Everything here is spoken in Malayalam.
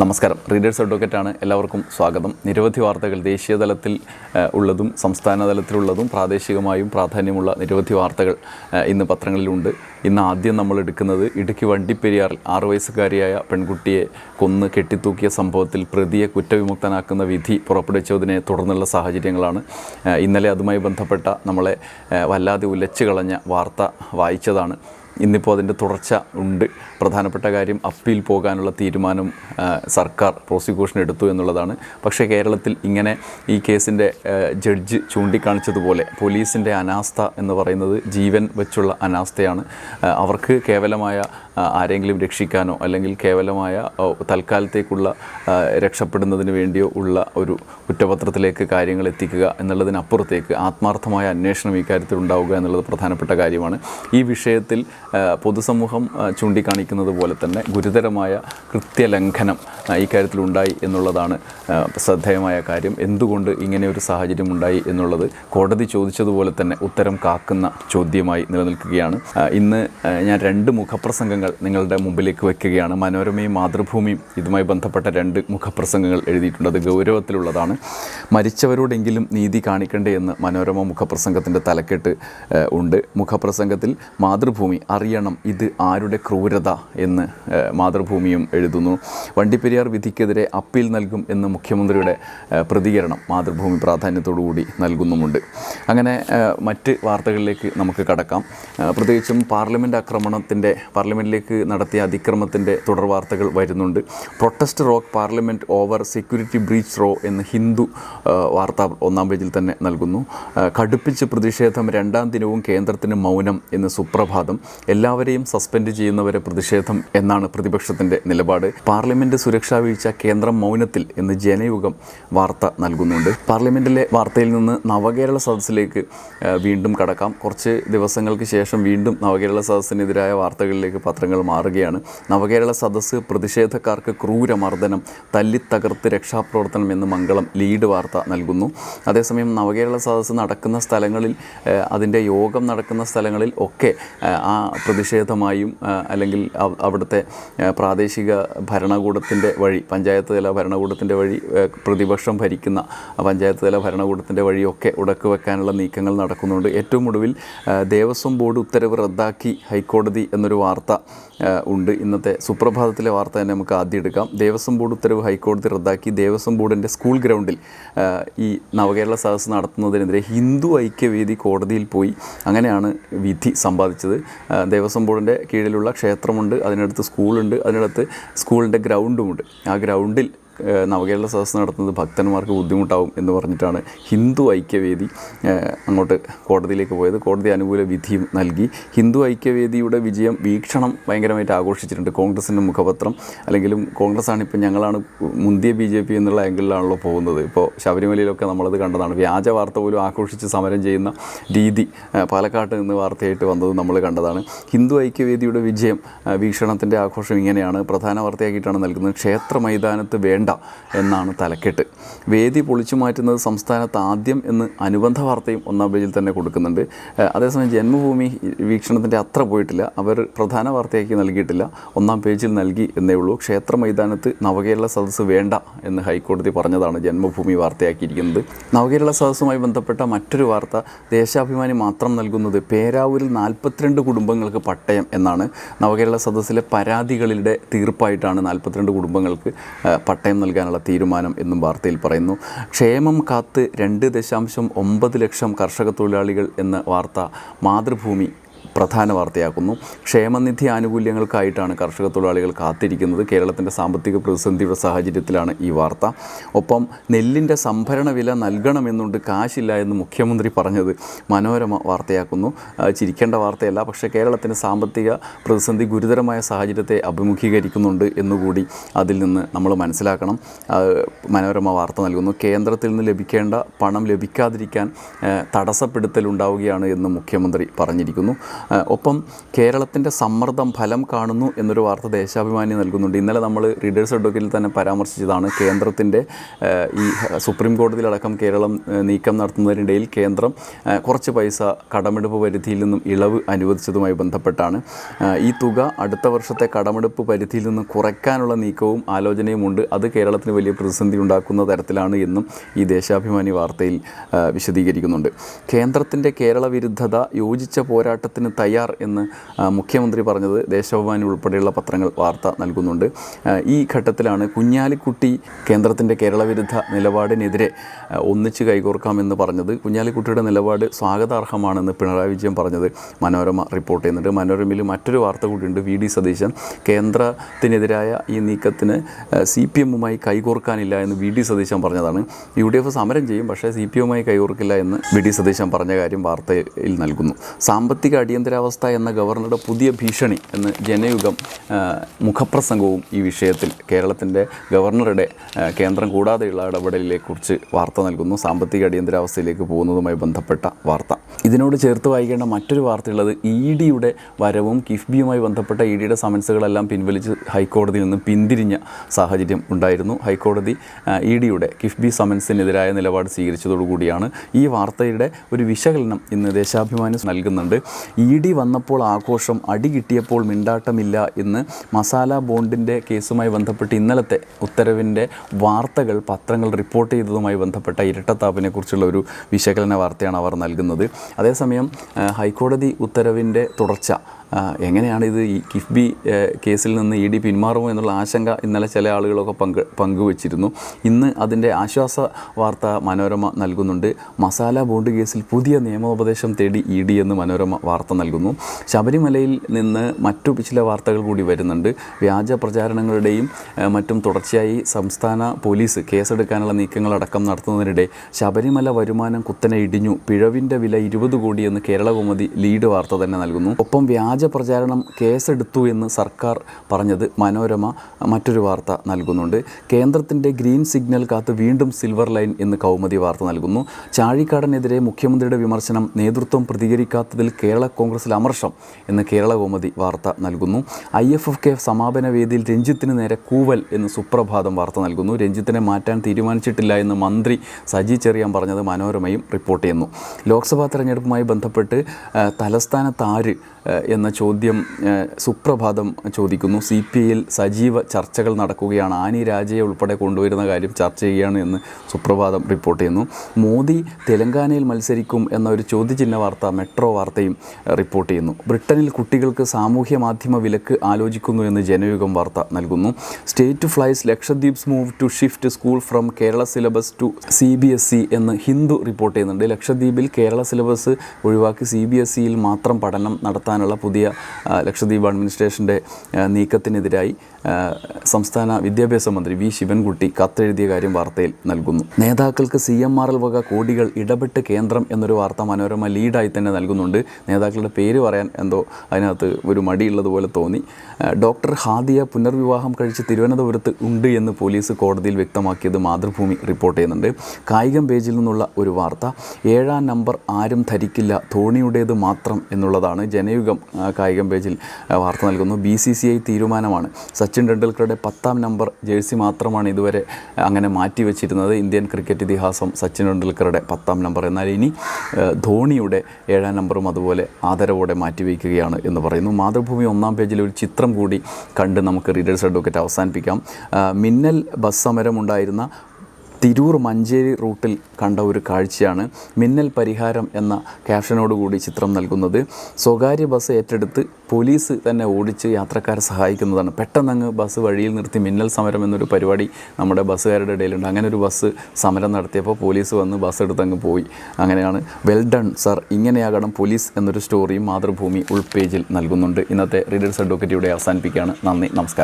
നമസ്കാരം. റീഡേഴ്സ് അഡ്വക്കേറ്റാണ് എല്ലാവർക്കും സ്വാഗതം. നിരവധി വാർത്തകൾ ദേശീയ തലത്തിൽ ഉള്ളതും സംസ്ഥാന തലത്തിലുള്ളതും പ്രാദേശികമായും പ്രാധാന്യമുള്ള നിരവധി വാർത്തകൾ ഇന്ന് പത്രങ്ങളിലുണ്ട്. ഇന്ന് ആദ്യം നമ്മൾ എടുക്കുന്നത് ഇടുക്കി വണ്ടിപ്പെരിയാറിൽ ആറു വയസ്സുകാരിയായ പെൺകുട്ടിയെ കൊന്ന് കെട്ടിത്തൂക്കിയ സംഭവത്തിൽ പ്രതിയെ കുറ്റവിമുക്തനാക്കുന്ന വിധി പുറപ്പെടുവിച്ചതിനെ തുടർന്നുള്ള സാഹചര്യങ്ങളാണ്. ഇന്നലെ അതുമായി ബന്ധപ്പെട്ട നമ്മളെ വല്ലാതെ ഉലച്ചു കളഞ്ഞ വാർത്ത വായിച്ചതാണ്. ഇന്നിപ്പോൾ അതിന്റെ തുടർച്ച ഉണ്ട്. പ്രധാനപ്പെട്ട കാര്യം അപ്പീൽ പോകാനുള്ള തീരുമാനം സർക്കാർ പ്രോസിക്യൂഷൻ എടുത്തു എന്നുള്ളതാണ്. പക്ഷേ കേരളത്തിൽ ഇങ്ങനെ ഈ കേസിന്റെ ജഡ്ജ് ചൂണ്ടിക്കാണിച്ചതുപോലെ പോലീസിന്റെ അനാസ്ഥ എന്ന് പറയുന്നത് ജീവൻ വെച്ചുള്ള അനാസ്ഥയാണ്. അവർക്ക് കേവലമായ ആരെങ്കിലും രക്ഷിക്കാനോ അല്ലെങ്കിൽ കേവലമായ തൽക്കാലത്തേക്കുള്ള രക്ഷപ്പെടുന്നതിന് വേണ്ടിയോ ഉള്ള ഒരു കുറ്റപത്രത്തിലേക്ക് കാര്യങ്ങൾ എത്തിക്കുക എന്നുള്ളതിനപ്പുറത്തേക്ക് ആത്മാർത്ഥമായ അന്വേഷണം ഇക്കാര്യത്തിൽ കാര്യത്തിൽ ഉണ്ടാവുക എന്നുള്ളത് പ്രധാനപ്പെട്ട കാര്യമാണ്. ഈ വിഷയത്തിൽ പൊതുസമൂഹം ചൂണ്ടിക്കാണിക്കുന്നത് പോലെ തന്നെ ഗുരുതരമായ കൃത്യലംഘനം ഉണ്ടായി എന്നുള്ളതാണ് ശ്രദ്ധേയമായ കാര്യം. എന്തുകൊണ്ട് ഇങ്ങനെ ഒരു സാഹചര്യം ഉണ്ടായി എന്നുള്ളത് കോടതി ചോദിച്ചതുപോലെ തന്നെ ഉത്തരം കാക്കുന്ന ചോദ്യമായി നിലനിൽക്കുകയാണ്. ഇന്ന് ഞാൻ രണ്ട് മുഖപ്രസംഗങ്ങൾ നിങ്ങളുടെ മുമ്പിലേക്ക് വയ്ക്കുകയാണ് മനോരമയും മാതൃഭൂമിയും ഇതുമായി ബന്ധപ്പെട്ട രണ്ട് മുഖപ്രസംഗങ്ങൾ എഴുതിയിട്ടുണ്ട്. അത് ഗൗരവത്തിലുള്ളതാണ്. മരിച്ചവരോടെങ്കിലും നീതി കാണിക്കണ്ടേ എന്ന് മനോരമ മുഖപ്രസംഗത്തിന്റെ തലക്കെട്ട് ഉണ്ട്. മുഖപ്രസംഗത്തിൽ മാതൃഭൂമി അറിയണം ഇത് ആരുടെ ക്രൂരത എന്ന് മാതൃഭൂമിയും എഴുതുന്നു. വണ്ടിപ്പെരിയാർ വിധിക്കെതിരെ അപ്പീൽ നൽകും എന്ന് മുഖ്യമന്ത്രിയുടെ പ്രതികരണം മാതൃഭൂമി പ്രാധാന്യത്തോടുകൂടി നൽകുന്നുമുണ്ട്. അങ്ങനെ മറ്റ് വാർത്തകളിലേക്ക് നമുക്ക് കടക്കാം. പ്രത്യേകിച്ചും പാർലമെന്റ് ആക്രമണത്തിന്റെ പാർലമെന്റിലേക്ക് നടത്തിയ അതിക്രമത്തിന്റെ തുടർ വാർത്തകൾ വരുന്നുണ്ട്. Protest rock parliament over security breach row എന്ന് ഹിന്ദു വാർത്ത ഒന്നാം പേജിൽ തന്നെ നൽകുന്നു. കടുപ്പിച്ച് പ്രതിഷേധം രണ്ടാം ദിനവും കേന്ദ്രത്തിന് മൗനം എന്ന് സുപ്രഭാതം. എല്ലാവരെയും സസ്പെൻഡ് ചെയ്യുന്നവരെ പ്രതിഷേധം എന്നാണ് പ്രതിപക്ഷത്തിന്റെ നിലപാട്. പാർലമെന്റ് സുരക്ഷാ വീഴ്ച കേന്ദ്രം മൗനത്തിൽ എന്ന് ജനയുഗം വാർത്ത നൽകുന്നുണ്ട്. പാർലമെന്റിലെ വാർത്തയിൽ നിന്ന് നവകേരള സദസ്സിലേക്ക് വീണ്ടും കടക്കാം. കുറച്ച് ദിവസങ്ങൾക്ക് ശേഷം വീണ്ടും നവകേരള സദസ്സിനെതിരായ വാർത്തകളിലേക്ക് പത്രങ്ങൾ മാറുകയാണ്. നവകേരള സദസ്സ് പ്രതിഷേധക്കാർക്ക് ക്രൂരമർദ്ദനം തല്ലിത്തകർത്ത് രക്ഷാപ്രവർത്തനം എന്ന് മംഗളം ലീഡ് വാർത്ത നൽകുന്നു. അതേസമയം നവകേരള സദസ്സ് നടക്കുന്ന സ്ഥലങ്ങളിൽ അതിന്റെ യോഗം നടക്കുന്ന സ്ഥലങ്ങളിൽ ഒക്കെ ആ പ്രതിഷേധമായും അല്ലെങ്കിൽ അവ- അവിടുത്തെ പ്രാദേശിക ഭരണകൂടത്തിന്റെ വഴി പഞ്ചായത്ത് തല ഭരണകൂടത്തിന്റെ വഴി പ്രതിപക്ഷം ഭരിക്കുന്ന പഞ്ചായത്ത് തല ഭരണകൂടത്തിന്റെ വഴിയൊക്കെ ഉടക്ക് വെക്കാനുള്ള നീക്കങ്ങൾ നടക്കുന്നുണ്ട്. ഏറ്റവും ഒടുവിൽ ദേവസ്വം ബോർഡ് ഉത്തരവ് റദ്ദാക്കി ഹൈക്കോടതി എന്നൊരു വാർത്ത ഉണ്ട്. ഇന്നത്തെ സുപ്രഭാതത്തിലെ വാർത്ത തന്നെ നമുക്ക് ആദ്യം എടുക്കാം. ദേവസ്വം ബോർഡ് ഉത്തരവ് ഹൈക്കോടതി റദ്ദാക്കി. ദേവസ്വം ബോർഡിന്റെ സ്കൂൾ ഗ്രൗണ്ടിൽ ഈ നവകേരള സദസ്സ് നടത്തുന്നതിനെതിരെ ഹിന്ദു ഐക്യവേദി കോടതിയിൽ പോയി. അങ്ങനെയാണ് വിധി സമ്പാദിച്ചത്. ദേവസ്വം ബോർഡിന്റെ കീഴിലുള്ള ക്ഷേത്രമുണ്ട് അതിനടുത്ത് സ്കൂളുണ്ട് അതിനടുത്ത് സ്കൂളിന്റെ ഗ്രൗണ്ടുമുണ്ട്. ആ ഗ്രൗണ്ടിൽ നവകേരള സദസ്സ് നടത്തുന്നത് ഭക്തന്മാർക്ക് ബുദ്ധിമുട്ടാവും എന്ന് പറഞ്ഞിട്ടാണ് ഹിന്ദു ഐക്യവേദി അങ്ങോട്ട് കോടതിയിലേക്ക് പോയത്. കോടതി അനുകൂല വിധിയും നൽകി. ഹിന്ദു ഐക്യവേദിയുടെ വിജയം വീക്ഷണം ഭയങ്കരമായിട്ട് ആഘോഷിച്ചിട്ടുണ്ട്. കോൺഗ്രസിന്റെ മുഖപത്രം അല്ലെങ്കിലും കോൺഗ്രസ്സാണ് ഇപ്പോൾ ഞങ്ങളാണ് മുന്തിയ ബി ജെ പി എന്നുള്ള ആംഗിളിലാണല്ലോ പോകുന്നത്. ഇപ്പോൾ ശബരിമലയിലൊക്കെ നമ്മളത് കണ്ടതാണ്. വ്യാജ വാർത്ത പോലും ആഘോഷിച്ച് സമരം ചെയ്യുന്ന രീതി പാലക്കാട്ട് നിന്ന് വാർത്തയായിട്ട് വന്നത് നമ്മൾ കണ്ടതാണ്. ഹിന്ദു ഐക്യവേദിയുടെ വിജയം വീക്ഷണത്തിന്റെ ആഘോഷം ഇങ്ങനെയാണ്. പ്രധാന വാർത്തയാക്കിയിട്ടാണ് നൽകുന്നത്. ക്ഷേത്ര മൈതാനത്ത് വേണ്ട എന്നാണ് തലക്കെട്ട്. വേദി പൊളിച്ചു മാറ്റുന്നത് സംസ്ഥാനത്ത് ആദ്യം എന്ന് അനുബന്ധ വാർത്തയും ഒന്നാം പേജിൽ തന്നെ കൊടുക്കുന്നുണ്ട്. അതേസമയം ജന്മഭൂമി വീക്ഷണത്തിന്റെ അത്ര പോയിട്ടില്ല. അവർ പ്രധാന വാർത്തയാക്കി നൽകിയിട്ടില്ല. ഒന്നാം പേജിൽ നൽകി എന്നേ ഉള്ളൂ. ക്ഷേത്ര മൈതാനത്ത് നവകേരള സദസ്സ് വേണ്ട എന്ന് ഹൈക്കോടതി പറഞ്ഞതാണ് ജന്മഭൂമി വാർത്തയാക്കിയിരിക്കുന്നത്. നവകേരള സദസ്സുമായി ബന്ധപ്പെട്ട മറ്റൊരു വാർത്ത ദേശാഭിമാനി മാത്രം നൽകുന്നത് പേരാവൂരിൽ നാൽപ്പത്തിരണ്ട് കുടുംബങ്ങൾക്ക് പട്ടയം എന്നാണ്. നവകേരള സദസ്സിലെ പരാതികളുടെ തീർപ്പായിട്ടാണ് നാൽപ്പത്തിരണ്ട് കുടുംബങ്ങൾക്ക് പട്ടയം നൽകാനുള്ള തീരുമാനം എന്നും വാർത്തയിൽ പറയുന്നു. ക്ഷേമം കാത്ത് രണ്ട് ദശാംശം ഒമ്പത് ലക്ഷം കർഷക തൊഴിലാളികൾ എന്ന വാർത്ത മാതൃഭൂമി പ്രധാന വാർത്തയാക്കുന്നു. ക്ഷേമനിധി ആനുകൂല്യങ്ങൾക്കായിട്ടാണ് കർഷക തൊഴിലാളികൾ കാത്തിരിക്കുന്നത്. കേരളത്തിന്റെ സാമ്പത്തിക പ്രതിസന്ധിയുടെ സാഹചര്യത്തിലാണ് ഈ വാർത്ത. ഒപ്പം നെല്ലിന്റെ സംഭരണ വില നൽകണമെന്നുണ്ട്. കാശില്ല എന്ന് മുഖ്യമന്ത്രി പറഞ്ഞത് മനോരമ വാർത്തയാക്കുന്നു. ചിരിക്കേണ്ട വാർത്തയല്ല. പക്ഷേ കേരളത്തിന്റെ സാമ്പത്തിക പ്രതിസന്ധി ഗുരുതരമായ സാഹചര്യത്തെ അഭിമുഖീകരിക്കുന്നുണ്ട് എന്നുകൂടി അതിൽ നിന്ന് നമ്മൾ മനസ്സിലാക്കണം. മനോരമ വാർത്ത നൽകുന്നു. കേന്ദ്രത്തിൽ നിന്ന് ലഭിക്കേണ്ട പണം ലഭിക്കാതിരിക്കാൻ തടസ്സപ്പെടുത്തലുണ്ടാവുകയാണ് എന്ന് മുഖ്യമന്ത്രി പറഞ്ഞിരിക്കുന്നു. ഒപ്പം കേരളത്തിന്റെ സമ്മർദ്ദം ഫലം കാണുന്നു എന്നൊരു വാർത്ത ദേശാഭിമാനി നൽകുന്നുണ്ട്. ഇന്നലെ നമ്മൾ റീഡേഴ്സ് അഡ്വക്കേറ്റിൽ തന്നെ പരാമർശിച്ചതാണ് കേന്ദ്രത്തിന്റെ ഈ സുപ്രീം കോടതിയിലടക്കം കേരളം നീക്കം നടത്തുന്നതിനിടയിൽ കേന്ദ്രം കുറച്ച് പൈസ കടമെടുപ്പ് പരിധിയിൽ നിന്നും ഇളവ് അനുവദിച്ചതുമായി ബന്ധപ്പെട്ടാണ്. ഈ തുക അടുത്ത വർഷത്തെ കടമെടുപ്പ് പരിധിയിൽ നിന്ന് കുറയ്ക്കാനുള്ള നീക്കവും ആലോചനയുമുണ്ട് അത് കേരളത്തിന് വലിയ പ്രതിസന്ധി ഉണ്ടാക്കുന്ന തരത്തിലാണ് എന്നും ഈ ദേശാഭിമാനി വാർത്തയിൽ വിശദീകരിക്കുന്നുണ്ട്. കേന്ദ്രത്തിന്റെ കേരള വിരുദ്ധത യോജിച്ച പോരാട്ടത്തിന് തയ്യാർ എന്ന് മുഖ്യമന്ത്രി പറഞ്ഞത് ദേശാഭിമാനി ഉൾപ്പെടെയുള്ള പത്രങ്ങൾ വാർത്ത നൽകുന്നുണ്ട്. ഈ ഘട്ടത്തിലാണ് കുഞ്ഞാലിക്കുട്ടി കേന്ദ്രത്തിന്റെ കേരളവിരുദ്ധ നിലപാടിനെതിരെ ഒന്നിച്ച് കൈകോർക്കാമെന്ന് പറഞ്ഞത്. കുഞ്ഞാലിക്കുട്ടിയുടെ നിലപാട് സ്വാഗതാർഹമാണെന്ന് പിണറായി വിജയൻ പറഞ്ഞത് മനോരമ റിപ്പോർട്ട് ചെയ്യുന്നുണ്ട്. മനോരമയിൽ മറ്റൊരു വാർത്ത കൂടിയുണ്ട്. വി ഡി സതീശൻ കേന്ദ്രത്തിനെതിരായ ഈ നീക്കത്തിന് സി പി എമ്മുമായി കൈകോർക്കാനില്ല എന്ന് വി ഡി സതീശൻ പറഞ്ഞതാണ്. യു ഡി എഫ് സമരം ചെയ്യും പക്ഷേ സി പി എമ്മുമായി കൈകോർക്കില്ല എന്ന് വി ഡി സതീശൻ പറഞ്ഞ കാര്യം വാർത്തയിൽ നൽകുന്നു. സാമ്പത്തിക അടിയന്തരാവസ്ഥ എന്ന ഗവർണറുടെ പുതിയ ഭീഷണി എന്ന് ജനയുഗം മുഖപ്രസംഗവും ഈ വിഷയത്തിൽ കേരളത്തിന്റെ ഗവർണറുടെ കേന്ദ്രം കൂടാതെയുള്ള ഇടപെടലിനെക്കുറിച്ച് വാർത്ത നൽകുന്നു. സാമ്പത്തിക അടിയന്തരാവസ്ഥയിലേക്ക് പോകുന്നതുമായി ബന്ധപ്പെട്ട വാർത്ത. ഇതിനോട് ചേർത്ത് വായിക്കേണ്ട മറ്റൊരു വാർത്തയുള്ളത് ഇ ഡിയുടെ വരവും കിഫ്ബിയുമായി ബന്ധപ്പെട്ട ഇ ഡിയുടെ സമൻസുകളെല്ലാം പിൻവലിച്ച് ഹൈക്കോടതിയിൽ നിന്ന് പിന്തിരിഞ്ഞ സാഹചര്യം ഉണ്ടായിരുന്നു. ഹൈക്കോടതി ഇ ഡിയുടെ കിഫ്ബി സമൻസിനെതിരായ നിലപാട് സ്വീകരിച്ചതോടുകൂടിയാണ് ഈ വാർത്തയുടെ ഒരു വിശകലനം ഇന്ന് ദേശാഭിമാനി നൽകുന്നുണ്ട്. ഇ ഡി വന്നപ്പോൾ ആഘോഷം അടി കിട്ടിയപ്പോൾ മിണ്ടാട്ടമില്ല എന്ന് മസാല ബോണ്ടിന്റെ കേസുമായി ബന്ധപ്പെട്ട് ഇന്നലത്തെ ഉത്തരവിന്റെ വാർത്തകൾ പത്രങ്ങൾ റിപ്പോർട്ട് ചെയ്തതുമായി ബന്ധപ്പെട്ട ഇരട്ടത്താപ്പിനെക്കുറിച്ചുള്ള ഒരു വിശകലന വാർത്തയാണ് അവർ നൽകുന്നത്. അതേസമയം ഹൈക്കോടതി ഉത്തരവിന്റെ തുടർച്ച എങ്ങനെയാണ് ഇത് ഈ കിഫ്ബി കേസിൽ നിന്ന് ഇ ഡി പിന്മാറുമോ എന്നുള്ള ആശങ്ക ഇന്നലെ ചില ആളുകളൊക്കെ പങ്ക് പങ്കുവച്ചിരുന്നു. ഇന്ന് അതിന്റെ ആശ്വാസ വാർത്ത മനോരമ നൽകുന്നുണ്ട്. മസാല ബോണ്ട് കേസിൽ പുതിയ നിയമോപദേശം തേടി ഇ ഡി എന്ന് മനോരമ വാർത്ത നൽകുന്നു. ശബരിമലയിൽ നിന്ന് മറ്റു ചില വാർത്തകൾ കൂടി വരുന്നുണ്ട്. വ്യാജ പ്രചാരണങ്ങളുടെയും മറ്റും തുടർച്ചയായി സംസ്ഥാന പോലീസ് കേസെടുക്കാനുള്ള നീക്കങ്ങളടക്കം നടത്തുന്നതിനിടെ ശബരിമല വരുമാനം കുത്തനെ ഇടിഞ്ഞു. പിഴവിന്റെ വില ഇരുപത് കോടിയെന്ന് കേരളകൗമുദി ലീഡ് വാർത്ത തന്നെ നൽകുന്നു. ഒപ്പം വ്യാജ പ്രചാരണം കേസെടുത്തു എന്ന് സർക്കാർ പറഞ്ഞത് മനോരമ മറ്റൊരു വാർത്ത നൽകുന്നുണ്ട്. കേന്ദ്രത്തിന്റെ ഗ്രീൻ സിഗ്നൽ കാത്ത് വീണ്ടും സിൽവർ ലൈൻ എന്ന് കൗമുദി വാർത്ത നൽകുന്നു. ചാഴിക്കാടനെതിരെ മുഖ്യമന്ത്രിയുടെ വിമർശനം നേതൃത്വം പ്രതികരിക്കാത്തതിൽ കേരള കോൺഗ്രസിൽ അമർഷം എന്ന് കേരള കൗമുദി വാർത്ത നൽകുന്നു. ഐ എഫ് എഫ് കെ സമാപന വേദിയിൽ രഞ്ജിത്തിന് നേരെ കൂവൽ എന്ന് സുപ്രഭാതം വാർത്ത നൽകുന്നു. രഞ്ജിത്തിനെ മാറ്റാൻ തീരുമാനിച്ചിട്ടില്ല എന്ന് മന്ത്രി സജി ചെറിയാൻ പറഞ്ഞത് മനോരമയും റിപ്പോർട്ട് ചെയ്യുന്നു. ലോക്സഭാ തെരഞ്ഞെടുപ്പുമായി ബന്ധപ്പെട്ട് തലസ്ഥാനത്ത് ആര് എന്ന ചോദ്യം സുപ്രഭാതം ചോദിക്കുന്നു. സി പി ഐയിൽ സജീവ ചർച്ചകൾ നടക്കുകയാണ്. ആനി രാജയെ ഉൾപ്പെടെ കൊണ്ടുവരുന്ന കാര്യം ചർച്ച ചെയ്യുകയാണ് എന്ന് സുപ്രഭാതം റിപ്പോർട്ട് ചെയ്യുന്നു. മോദി തെലങ്കാനയിൽ മത്സരിക്കും എന്ന ഒരു ചോദ്യചിഹ്ന വാർത്ത മെട്രോ വാർത്തയും റിപ്പോർട്ട് ചെയ്യുന്നു. ബ്രിട്ടനിൽ കുട്ടികൾക്ക് സാമൂഹ്യ മാധ്യമ വിലക്ക് ആലോചിക്കുന്നു എന്ന് ജനയുഗം വാർത്ത നൽകുന്നു. State flays Lakshadweep's move to shift school from Kerala syllabus to C B S E എന്ന് ഹിന്ദു റിപ്പോർട്ട് ചെയ്യുന്നുണ്ട്. ലക്ഷദ്വീപിൽ കേരള സിലബസ് ഒഴിവാക്കി സി ബി എസ് ഇയിൽ മാത്രം പഠനം നടത്താനുള്ള പുതിയ ലക്ഷദ്വീപ് അഡ്മിനിസ്ട്രേഷന്റെ നീക്കത്തിനെതിരായി സംസ്ഥാന വിദ്യാഭ്യാസ മന്ത്രി വി ശിവൻകുട്ടി കത്തെഴുതിയ കാര്യം വാർത്തയിൽ നൽകുന്നു. നേതാക്കൾക്ക് സി എം ആർ വക കോടികൾ ഇടപെട്ട് കേന്ദ്രം എന്നൊരു വാർത്ത മനോരമ ലീഡായി തന്നെ നൽകുന്നുണ്ട്. നേതാക്കളുടെ പേര് പറയാൻ എന്തോ അതിനകത്ത് ഒരു മടിയുള്ളതുപോലെ തോന്നി. ഡോക്ടർ ഹാദിയ പുനർവിവാഹം കഴിച്ച് തിരുവനന്തപുരത്ത് ഉണ്ട് എന്ന് പോലീസ് കോടതിയിൽ വ്യക്തമാക്കിയത് മാതൃഭൂമി റിപ്പോർട്ട് ചെയ്യുന്നുണ്ട്. കായികം പേജിൽ നിന്നുള്ള ഒരു വാർത്ത ഏഴാം നമ്പർ ആരും ധരിക്കില്ല ധോണിയുടേത് മാത്രം എന്നുള്ളതാണ് ജനയുഗം കായികം പേജിൽ വാർത്ത നൽകുന്നു. ബി സി സി ഐ തീരുമാനമാണ്. സച്ചിൻ ടെണ്ടുൽക്കറുടെ പത്താം നമ്പർ ജേഴ്സി മാത്രമാണ് ഇതുവരെ അങ്ങനെ മാറ്റി വെച്ചിരുന്നത്. ഇന്ത്യൻ ക്രിക്കറ്റ് ഇതിഹാസം സച്ചിൻ ടെണ്ടുൽക്കറുടെ പത്താം നമ്പർ. എന്നാൽ ഇനി ധോണിയുടെ ഏഴാം നമ്പറും അതുപോലെ ആദരവോടെ മാറ്റി മാറ്റിവെക്കുകയാണ് എന്ന് പറയുന്നു. മാതൃഭൂമി ഒന്നാം പേജിൽ ഒരു ചിത്രം കൂടി കണ്ട് നമുക്ക് റീഡേഴ്സ് അഡ്വക്കറ്റ് അവസാനിപ്പിക്കാം. മിന്നൽ ബസ് സമരം ഉണ്ടായിരുന്ന തിരൂർ മഞ്ചേരി റൂട്ടിൽ കണ്ട ഒരു കാഴ്ചയാണ് മിന്നൽ പരിഹാരം എന്ന ക്യാപ്ഷനോടുകൂടി ചിത്രം നൽകുന്നത്. സ്വകാര്യ ബസ് ഏറ്റെടുത്ത് പോലീസ് തന്നെ ഓടിച്ച് യാത്രക്കാരെ സഹായിക്കുന്നതാണ്. പെട്ടെന്നങ്ങ് ബസ് വഴിയിൽ നിർത്തി മിന്നൽ സമരം എന്നൊരു പരിപാടി നമ്മുടെ ബസ്സുകാരുടെ ഇടയിലുണ്ട്. അങ്ങനെ ഒരു ബസ് സമരം നടത്തിയപ്പോൾ പോലീസ് വന്ന് ബസ് എടുത്ത് അങ്ങ് പോയി. അങ്ങനെയാണ് വെൽ ഡൺ സർ. ഇങ്ങനെയാകണം പോലീസ് എന്നൊരു സ്റ്റോറിയും മാതൃഭൂമി ഉൾപേജിൽ നൽകുന്നുണ്ട്. ഇന്നത്തെ റീഡേഴ്സ് അഡ്വക്കറ്റ് ഇവിടെ അവസാനിപ്പിക്കുകയാണ്. നന്ദി നമസ്കാരം.